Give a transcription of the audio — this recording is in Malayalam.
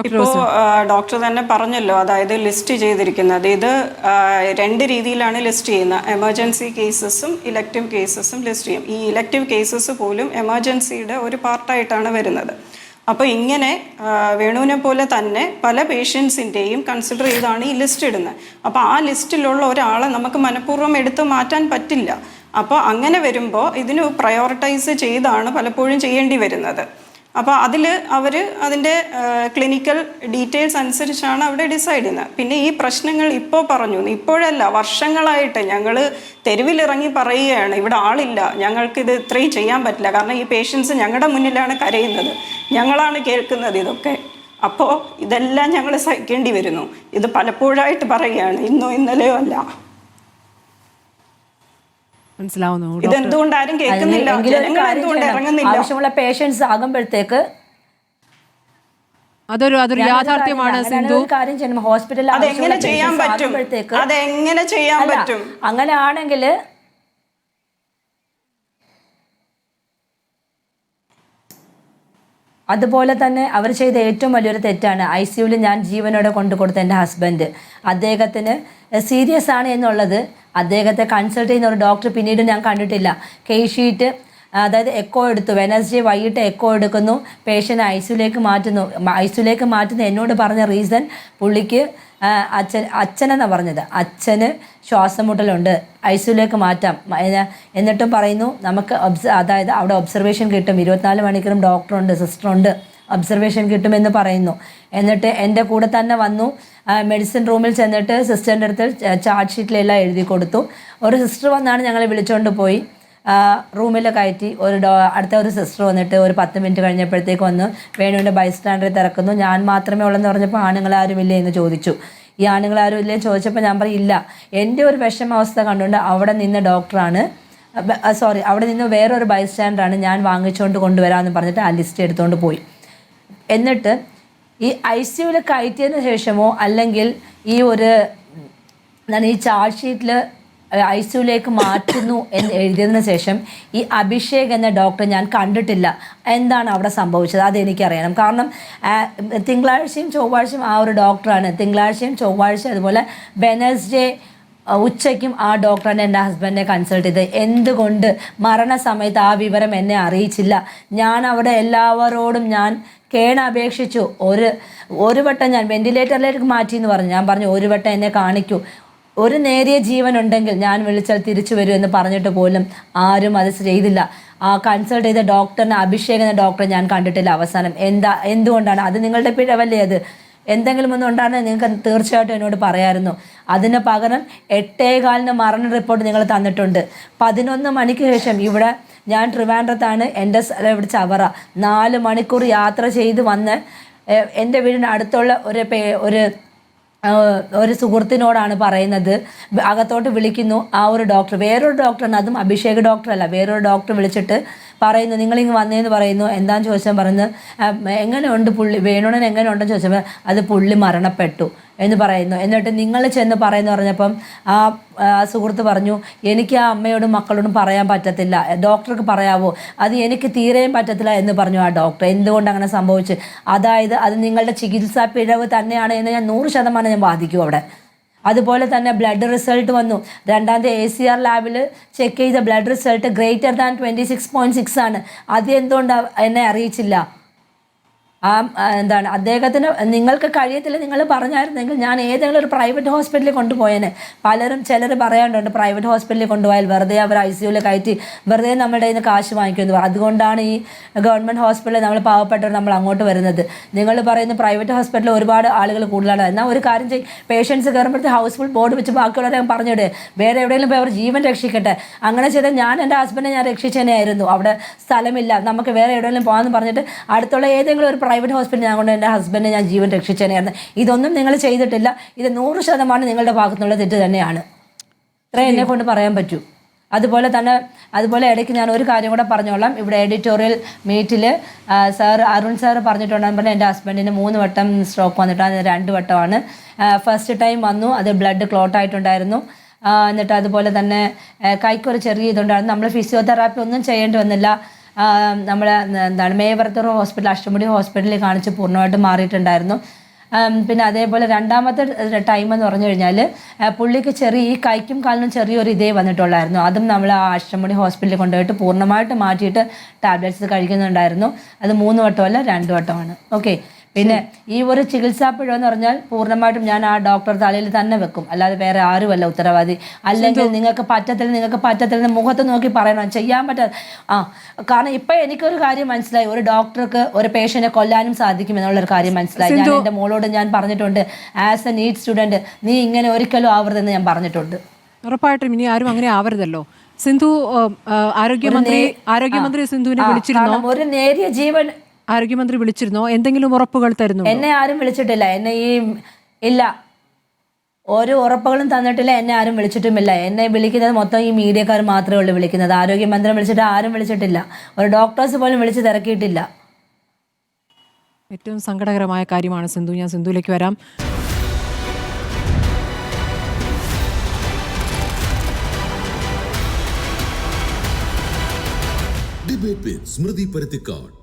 ഇപ്പോൾ ഡോക്ടർ തന്നെ പറഞ്ഞല്ലോ അതായത് ലിസ്റ്റ് ചെയ്തിരിക്കുന്നത്. ഇത് രണ്ട് രീതിയിലാണ് ലിസ്റ്റ് ചെയ്യുന്നത് എമർജൻസി കേസസും ഇലക്റ്റീവ് കേസസും ലിസ്റ്റ് ചെയ്യും. ഈ ഇലക്റ്റീവ് കേസസ് പോലും എമർജൻസിയുടെ ഒരു പാർട്ടായിട്ടാണ് വരുന്നത്. അപ്പോൾ ഇങ്ങനെ വേണുവിനെ പോലെ തന്നെ പല പേഷ്യൻസിന്റെയും കൺസിഡർ ചെയ്താണ് ഈ ലിസ്റ്റ് ഇടുന്നത്. അപ്പോൾ ആ ലിസ്റ്റിലുള്ള ഒരാളെ നമുക്ക് മനഃപൂർവം എടുത്ത് മാറ്റാൻ പറ്റില്ല. അപ്പോൾ അങ്ങനെ വരുമ്പോൾ ഇതിന് പ്രയോറിറ്റൈസ് ചെയ്താണ് പലപ്പോഴും ചെയ്യേണ്ടി വരുന്നത്. അപ്പോൾ അതിൽ അവർ അതിന്റെ ക്ലിനിക്കൽ ഡീറ്റെയിൽസ് അനുസരിച്ചാണ് അവിടെ ഡിസൈഡ് ചെയ്യുന്നത്. പിന്നെ ഈ പ്രശ്നങ്ങൾ ഇപ്പോൾ പറഞ്ഞു. ഇപ്പോഴല്ല വർഷങ്ങളായിട്ട് ഞങ്ങൾ തെരുവിലിറങ്ങി പറയുകയാണ് ഇവിടെ ആളില്ല ഞങ്ങൾക്കിത് ഇത്രയും ചെയ്യാൻ പറ്റില്ല. കാരണം ഈ പേഷ്യൻസ് ഞങ്ങളുടെ മുന്നിലാണ് കരയുന്നത്. ഞങ്ങളാണ് കേൾക്കുന്നത് ഇതൊക്കെ. അപ്പോൾ ഇതെല്ലാം ഞങ്ങൾ സഹിക്കേണ്ടി വരുന്നു. ഇത് പലപ്പോഴായിട്ട് പറയുകയാണ് ഇന്നോ ഇന്നലെയോ അല്ല. മനസ്സിലാവുന്നു ഇതെന്തുകൊണ്ട് ആരും കേൾക്കുന്നില്ല. ആവശ്യമുള്ള പേഷ്യൻസ് ആകുമ്പോഴത്തേക്ക് അതൊരു അതൊരു യാഥാർത്ഥ്യമാണ് സിന്ധു. കാര്യം ചെയ്യണം ഹോസ്പിറ്റലിൽ അതെങ്ങനെ ചെയ്യാൻ പറ്റും? അതെങ്ങനെ ചെയ്യാൻ പറ്റും? അങ്ങനെ ആണെങ്കിൽ അതുപോലെ തന്നെ അവർ ചെയ്ത ഏറ്റവും വലിയൊരു തെറ്റാണ് ഐ സിയുവിൽ ഞാൻ ജീവനോടെ കൊണ്ടു കൊടുത്ത എന്റെ ഹസ്ബൻഡ് അദ്ദേഹത്തിന് സീരിയസ് ആണ് എന്നുള്ളത് അദ്ദേഹത്തെ കൺസൾട്ട് ചെയ്യുന്ന ഒരു ഡോക്ടർ പിന്നീട് ഞാൻ കണ്ടിട്ടില്ല. കേസ് ഷീറ്റ് അതായത് എക്കോ എടുത്തു. വെനസ്ഡേ വൈകിട്ട് എക്കോ എടുക്കുന്നു. പേഷ്യന്റ് ഐ സിയുലേക്ക് മാറ്റുന്നു. ഐ സിയുലേക്ക് മാറ്റുന്ന എന്നോട് പറഞ്ഞ റീസൺ പുള്ളിക്ക് അച്ഛൻ അച്ഛനെന്നാണ് പറഞ്ഞത്. അച്ഛന് ശ്വാസം മുട്ടലുണ്ട് ഐ സിയുലേക്ക് മാറ്റാം എന്നിട്ടും പറയുന്നു നമുക്ക് അതായത് അവിടെ ഒബ്സർവേഷൻ കിട്ടും. ഇരുപത്തിനാല് മണിക്കൂറും ഡോക്ടറുണ്ട് സിസ്റ്ററുണ്ട് ഒബ്സർവേഷൻ കിട്ടുമെന്ന് പറയുന്നു. എന്നിട്ട് എന്റെ കൂടെ തന്നെ വന്നു. മെഡിസിൻ റൂമിൽ ചെന്നിട്ട് സിസ്റ്ററിന്റെ അടുത്ത് ചാർജ് ഷീറ്റിലെല്ലാം എഴുതി കൊടുത്തു. ഒരു സിസ്റ്റർ വന്നാണ് ഞങ്ങളെ വിളിച്ചുകൊണ്ട് പോയി. റൂമിൽ കയറ്റി ഒരു ഡോ അടുത്ത ഒരു സിസ്റ്റർ വന്നിട്ട് ഒരു പത്ത് മിനിറ്റ് കഴിഞ്ഞപ്പോഴത്തേക്ക് വന്ന് വേണുവിന്റെ ബൈസ്റ്റാൻഡറിൽ തിറക്കുന്നു ഞാൻ മാത്രമേ ഉള്ളെന്ന് പറഞ്ഞപ്പോൾ ആണുങ്ങൾ ആരുമില്ലേ എന്ന് ചോദിച്ചു. ഈ ആണുങ്ങൾ ആരും ഇല്ലേ ചോദിച്ചപ്പോൾ ഞാൻ പറയും ഇല്ല. എന്റെ ഒരു വിഷമാവസ്ഥ കണ്ടുകൊണ്ട് അവിടെ നിന്ന് ഡോക്ടറാണ് സോറി അവിടെ നിന്ന് വേറൊരു ബൈസ്റ്റാൻഡറാണ് ഞാൻ വാങ്ങിച്ചുകൊണ്ട് കൊണ്ടുവരാമെന്ന് പറഞ്ഞിട്ട് ആ ലിസ്റ്റ് എടുത്തുകൊണ്ട് പോയി. എന്നിട്ട് ഈ ഐ സിയുവിൽ കയറ്റിയതിന് ശേഷമോ അല്ലെങ്കിൽ ഈ ഒരു എന്താണ് ഈ ചാർജ് ഷീറ്റിൽ ഐ സിയുലേക്ക് മാറ്റുന്നു എന്ന് എഴുതിയതിന് ശേഷം ഈ അഭിഷേക് എന്ന ഡോക്ടറെ ഞാൻ കണ്ടിട്ടില്ല. എന്താണ് അവിടെ സംഭവിച്ചത്? അതെനിക്കറിയണം. കാരണം തിങ്കളാഴ്ചയും ചൊവ്വാഴ്ചയും ആ ഒരു ഡോക്ടറാണ് തിങ്കളാഴ്ചയും ചൊവ്വാഴ്ചയും അതുപോലെ വെനസ്ഡേ ഉച്ചയ്ക്കും ആ ഡോക്ടറിനെ എന്റെ ഹസ്ബൻഡിനെ കൺസൾട്ട് ചെയ്ത് എന്തുകൊണ്ട് മരണസമയത്ത് ആ വിവരം എന്നെ അറിയിച്ചില്ല. ഞാൻ അവിടെ എല്ലാവരോടും ഞാൻ കേണപേക്ഷിച്ചു. ഒരു ഒരു വട്ടം ഞാൻ വെന്റിലേറ്ററിലേക്ക് മാറ്റി എന്ന് പറഞ്ഞു. ഞാൻ പറഞ്ഞു ഒരു വട്ടം എന്നെ കാണിക്കൂ. ഒരു നേരിയ ജീവൻ ഉണ്ടെങ്കിൽ ഞാൻ വിളിച്ചാൽ തിരിച്ചു വരൂ എന്ന് പറഞ്ഞിട്ട് പോലും ആരും അത് ചെയ്തില്ല. ആ കൺസൾട്ട് ചെയ്ത ഡോക്ടറിനെ അഭിഷേക് എന്ന ഡോക്ടറെ ഞാൻ കണ്ടിട്ടില്ല അവസാനം. എന്താ എന്തുകൊണ്ടാണ്? അത് നിങ്ങളുടെ പിഴവല്ലേ അത്? എന്തെങ്കിലും ഒന്നും ഉണ്ടായിരുന്നെങ്കിൽ നിങ്ങൾക്ക് തീർച്ചയായിട്ടും എന്നോട് പറയാമായിരുന്നു അതിന് പകരം എട്ടേകാലിന് മരണ റിപ്പോർട്ട് നിങ്ങൾ തന്നിട്ടുണ്ട്. പതിനൊന്ന് മണിക്ക് ശേഷം ഇവിടെ ഞാൻ ട്രിവാൻഡ്രത്താണ് എന്റെ സ്ഥലം ഇവിടെ ചവറ. നാല് മണിക്കൂർ യാത്ര ചെയ്ത് വന്ന് എന്റെ വീടിന് അടുത്തുള്ള ഒരു പേ ഒരു ഒരു സുഹൃത്തിനോടാണ് പറയുന്നത്. അകത്തോട്ട് വിളിക്കുന്നു. ആ ഒരു ഡോക്ടർ വേറൊരു ഡോക്ടറാണ്. അതും അഭിഷേക് ഡോക്ടറല്ല. വേറൊരു ഡോക്ടർ വിളിച്ചിട്ട് പറയുന്നു നിങ്ങളിങ്ങ് വന്നേന്ന് പറയുന്നു. എന്താന്ന് ചോദിച്ചാൽ ആഹ് എങ്ങനെയുണ്ട് പുള്ളി? വേണുണൻ എങ്ങനെയുണ്ടെന്ന് ചോദിച്ചപ്പോൾ അത് പുള്ളി മരണപ്പെട്ടു എന്ന് പറയുന്നു. എന്നിട്ട് നിങ്ങൾ ചെന്ന് പറയുന്നു പറഞ്ഞപ്പം ആ സുഹൃത്ത് പറഞ്ഞു എനിക്ക് ആ അമ്മയോടും മക്കളോടും പറയാൻ പറ്റത്തില്ല. ഡോക്ടർക്ക് പറയാവോ? അത് എനിക്ക് തീരെയും പറ്റത്തില്ല എന്ന് പറഞ്ഞു ആ ഡോക്ടർ. എന്തുകൊണ്ട് അങ്ങനെ സംഭവിച്ചു? അതായത് അത് നിങ്ങളുടെ ചികിത്സാ പിഴവ് തന്നെയാണ് എന്ന് ഞാൻ നൂറ് ശതമാനം ഞാൻ ബാധിക്കും അവിടെ. അതുപോലെ തന്നെ ബ്ലഡ് റിസൾട്ട് വന്നു. രണ്ടാമത്തെ എ സി ആർ ലാബിൽ ചെക്ക് ചെയ്ത blood result greater than twenty six point six ആണ്. അത് എന്തുകൊണ്ട് എന്നെ അറിയിച്ചില്ല? ആ എന്താണ് അദ്ദേഹത്തിന് നിങ്ങൾക്ക് കഴിയത്തില്ല നിങ്ങൾ പറഞ്ഞായിരുന്നെങ്കിൽ ഞാൻ ഏതെങ്കിലും ഒരു പ്രൈവറ്റ് ഹോസ്പിറ്റലിൽ കൊണ്ടുപോയേനെ. പലരും ചിലർ പറയാനുണ്ട് പ്രൈവറ്റ് ഹോസ്പിറ്റലിൽ കൊണ്ടുപോയാൽ വെറുതെ അവർ ഐ സിയുവിൽ കയറ്റി വെറുതെ നമ്മുടെ കയ്യിൽ നിന്ന് കാശ് വാങ്ങിക്കുന്നു. അതുകൊണ്ടാണ് ഈ ഗവൺമെന്റ് ഹോസ്പിറ്റലിൽ നമ്മൾ പാവപ്പെട്ടവർ നമ്മൾ അങ്ങോട്ട് വരുന്നത്. നിങ്ങൾ പറയുന്ന പ്രൈവറ്റ് ഹോസ്പിറ്റലിൽ ഒരുപാട് ആളുകൾ കൂടുതലാണ്. എന്നാൽ ഒരു കാര്യം ചെയ്യും പേഷ്യൻസ് കയറുമ്പോഴത്തെ ഹൗസ്ഫുൾ ബോർഡ് വെച്ച് ബാക്കിയുള്ളവരെ പറഞ്ഞിടേ. വേറെ എവിടെയെങ്കിലും പോയി അവർ ജീവൻ രക്ഷിക്കട്ടെ. അങ്ങനെ ചെയ്താൽ ഞാൻ എന്റെ ഹസ്ബൻഡിനെ ഞാൻ രക്ഷിച്ചേനെയായിരുന്നു അവിടെ സ്ഥലമില്ല. നമുക്ക് വേറെ എവിടെയെങ്കിലും പോകാമെന്ന് പറഞ്ഞിട്ട് അടുത്തുള്ള ഏതെങ്കിലും ഒരു പ്രൈവറ്റ് ഹോസ്പിറ്റൽ ഞാൻ കൊണ്ട് എന്റെ ഹസ്ബൻഡിനെ ഞാൻ ജീവൻ രക്ഷിച്ചേനെയായിരുന്നു ഇതൊന്നും നിങ്ങൾ ചെയ്തിട്ടില്ല. ഇത് നൂറ് ശതമാനം നിങ്ങളുടെ ഭാഗത്തുനിന്നുള്ള തെറ്റ് തന്നെയാണ്. ഇത്രയും എന്നെ കൊണ്ട് പറയാൻ പറ്റൂ. അതുപോലെ തന്നെ അതുപോലെ ഇടയ്ക്ക് ഞാൻ ഒരു കാര്യം കൂടെ പറഞ്ഞോളാം. ഇവിടെ എഡിറ്റോറിയൽ മീറ്റിൽ സാർ അരുൺ സാർ പറഞ്ഞിട്ടുണ്ടെന്ന് പറഞ്ഞാൽ എന്റെ ഹസ്ബൻഡിന് മൂന്ന് വട്ടം സ്ട്രോക്ക് വന്നിട്ടാണ് രണ്ട് വട്ടമാണ്. ഫസ്റ്റ് ടൈം വന്നു. അത് ബ്ലഡ് ക്ലോട്ട് ആയിട്ടുണ്ടായിരുന്നു. എന്നിട്ട് അതുപോലെ തന്നെ കൈക്കൊരു ചെറിയ ഇതുണ്ടായിരുന്നു. നമ്മൾ ഫിസിയോതെറാപ്പി ഒന്നും ചെയ്യേണ്ടി വന്നില്ല. നമ്മൾ എന്താണ് മേവർത്തൂർ ഹോസ്പിറ്റൽ അഷ്ടമുടി ഹോസ്പിറ്റലിൽ കാണിച്ച് പൂർണമായിട്ടും മാറിയിട്ടുണ്ടായിരുന്നു. പിന്നെ അതേപോലെ രണ്ടാമത്തെ ടൈം എന്ന് പറഞ്ഞു കഴിഞ്ഞാൽ പുള്ളിക്ക് ചെറിയ ഈ കൈക്കും കാലിനും ചെറിയൊരു ഇതേ വന്നിട്ടുള്ളായിരുന്നു. അതും നമ്മൾ ആ അഷ്ടമുടി ഹോസ്പിറ്റലിൽ കൊണ്ടുപോയിട്ട് പൂർണമായിട്ട് മാറ്റിയിട്ട് ടാബ്ലറ്റ്സ് കഴിക്കുന്നുണ്ടായിരുന്നു. അത് മൂന്ന് വട്ടമല്ല രണ്ട് വട്ടമാണ്. ഓക്കെ. പിന്നെ ഈ ഒരു ചികിത്സാപ്പിഴ എന്ന് പറഞ്ഞാൽ പൂർണമായിട്ടും ഞാൻ ആ ഡോക്ടർ തലയിൽ തന്നെ വെക്കും. അല്ലാതെ വേറെ ആരുമല്ല ഉത്തരവാദി. അല്ലെങ്കിൽ നിങ്ങൾക്ക് പറ്റത്തില്ല നിങ്ങൾക്ക് പറ്റത്തില്ല മുഖത്ത് നോക്കി പറയണം. ചെയ്യാൻ പറ്റാ ആ കാരണം ഇപ്പൊ എനിക്കൊരു കാര്യം മനസ്സിലായി. ഒരു ഡോക്ടർക്ക് ഒരു പേഷ്യനെ കൊല്ലാനും സാധിക്കും എന്നുള്ളൊരു കാര്യം മനസ്സിലായി. ഞാൻ എന്റെ മോളോട് ഞാൻ പറഞ്ഞിട്ടുണ്ട് ആസ് എ നീഡ് സ്റ്റുഡന്റ് നീ ഇങ്ങനെ ഒരിക്കലും ആവരുതെന്ന് ഞാൻ പറഞ്ഞിട്ടുണ്ട്. ഉറപ്പായിട്ടും ഇനി ആരും അങ്ങനെ ആവരുതല്ലോ. സിന്ധു ആരോഗ്യമന്ത്രി ആരോഗ്യമന്ത്രി സിന്ധുവിനെ വിളിച്ചിരുന്നു? ഒരു നേരിയ ജീവൻ ആരോഗ്യമന്ത്രി വിളിച്ചിരുന്നോ? എന്തെങ്കിലും ഉറപ്പുകൾ തരുന്നു എന്നെ ആരും വിളിച്ചിട്ടില്ല. എന്നെ ഈ ഇല്ല. ഓരോ ഉറപ്പുകളും തന്നിട്ടില്ല. എന്നെ ആരും വിളിച്ചിട്ടുമില്ല. എന്നെ വിളിക്കുന്നത് മൊത്തം ഈ മീഡിയക്കാർ മാത്രമേ ഉള്ളൂ വിളിക്കുന്നത്. ആരോഗ്യമന്ത്രി വിളിച്ചിട്ട് ആരും വിളിച്ചിട്ടില്ല. ഒരു ഡോക്ടേഴ്സ് പോലും വിളിച്ച് തിരക്കിയിട്ടില്ല. ഏറ്റവും സങ്കടകരമായ കാര്യമാണ് സിന്ധു. ഞാൻ സിന്ധുവിലേക്ക് വരാം. ഡിബേറ്റ് സ്മൃതി പരുത്തിക്കാട്